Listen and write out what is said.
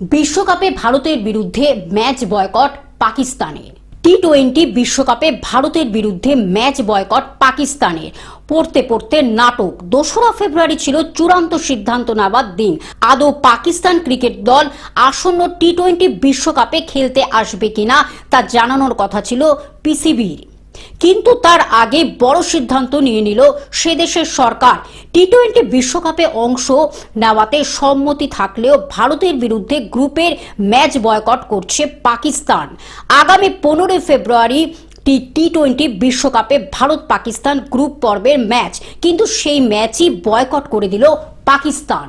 বিশ্বকাপে ভারতের বিরুদ্ধে ম্যাচ বয়কট পাকিস্তানের টি টোয়েন্টি বিশ্বকাপে ভারতের বিরুদ্ধে ম্যাচ বয়কট পাকিস্তানের পড়তে পড়তে নাটক। দোসরা ফেব্রুয়ারি ছিল চূড়ান্ত সিদ্ধান্ত নেওয়ার দিন। আদৌ পাকিস্তান ক্রিকেট দল আসন্ন টি টোয়েন্টি বিশ্বকাপে খেলতে আসবে কিনা তা জানানোর কথা ছিল পিসিবির কিন্তু তার আগে বড় সিদ্ধান্ত নিয়ে নিল সে দেশের সরকার। টি টোয়েন্টি বিশ্বকাপে অংশ নেওয়াতে সম্মতি থাকলেও ভারতের বিরুদ্ধে গ্রুপের ম্যাচ বয়কট করছে পাকিস্তান। আগামী পনেরোই ফেব্রুয়ারি টি টোয়েন্টি বিশ্বকাপে ভারত পাকিস্তান গ্রুপ পর্বের ম্যাচ। কিন্তু সেই ম্যাচই বয়কট করে দিল Pakistan.